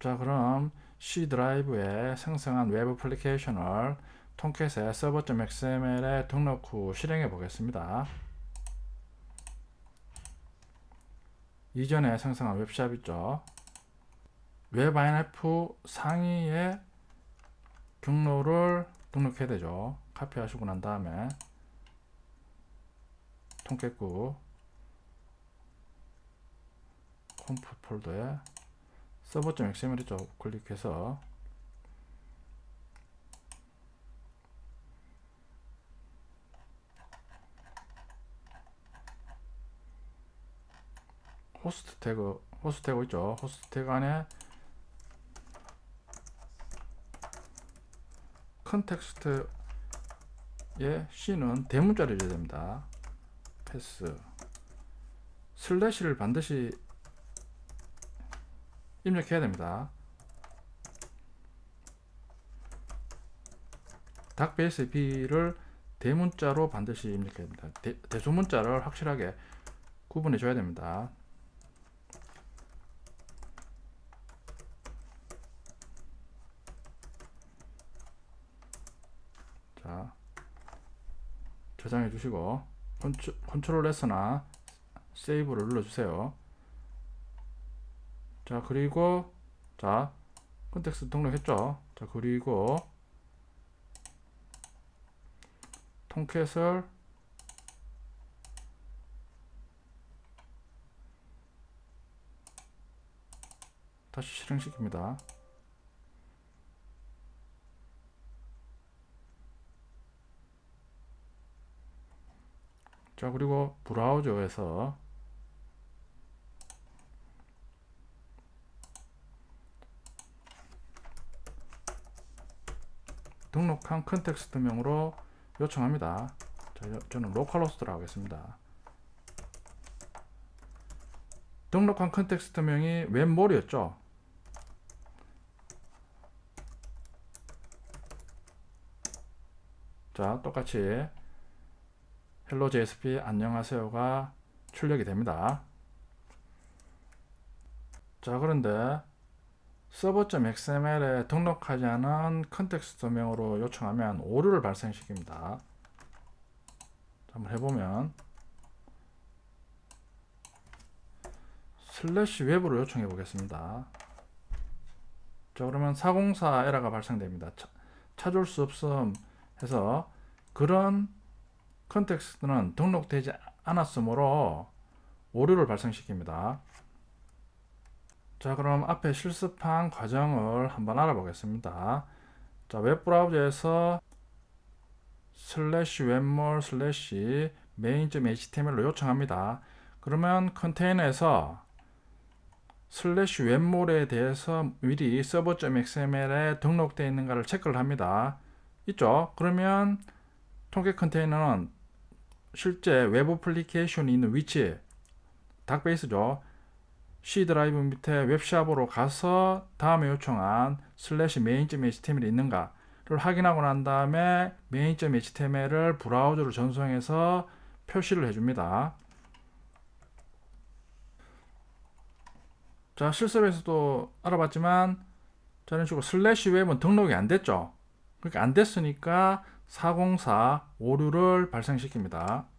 자 그럼 C 드라이브에 생성한 웹 애플리케이션을 통캣의 server.xml에 등록 후 실행해 보겠습니다. 이전에 생성한 웹샵 있죠. 웹INF 상위에 경로를 등록해야 되죠. 카피하시고 난 다음에 통캣구 컴프 폴더에 서버.xml 있죠. 클릭해서 호스트 태그 호스트 태그 있죠 호스트 태그 안에 컨텍스트의 C는 대문자를 줘야 됩니다 패스 슬래시를 반드시 입력해야 됩니다. 닥 베이스 B를 대문자로 반드시 입력해야 됩니다. 대, 대소문자를 확실하게 구분해 줘야 됩니다. 자 저장해 주시고 컨트롤 S나 세이브를 눌러 주세요 자 그리고 자 컨텍스트 등록했죠? 자 그리고 통캣을 다시 실행시킵니다. 자 그리고 브라우저에서 등록한 컨텍스트명으로 요청합니다. 자, 저는 로컬호스트로 하겠습니다. 등록한 컨텍스트명이 웹몰이었죠. 자 똑같이 헬로 JSP 안녕하세요가 출력이 됩니다. 자 그런데 서버.xml에 등록하지 않은 컨텍스트명으로 요청하면 오류를 발생시킵니다. 한번 해보면 슬래시 웹으로 요청해 보겠습니다. 자 그러면 404 에러가 발생됩니다. 차, 찾을 수 없음 해서 그런 컨텍스트는 등록되지 않았으므로 오류를 발생시킵니다. 자 그럼 앞에 실습한 과정을 한번 알아보겠습니다. 자 웹브라우저에서 슬래시 웹몰 슬래시 main.html로 요청합니다. 그러면 컨테이너에서 슬래시 웹몰에 대해서 미리 서버.xml에 등록되어 있는가를 체크를 합니다. 있죠? 그러면 통계 컨테이너는 실제 웹 애플리케이션이 있는 위치 닥베이스죠. C 드라이브 밑에 웹샵으로 가서 다음에 요청한 슬래시 main.html이 있는가를 확인하고 난 다음에 main.html을 브라우저로 전송해서 표시를 해줍니다. 자 실습에서도 알아봤지만 저는 식으로 슬래시 웹은 등록이 안 됐죠. 그러니까 안 됐으니까 404 오류를 발생시킵니다.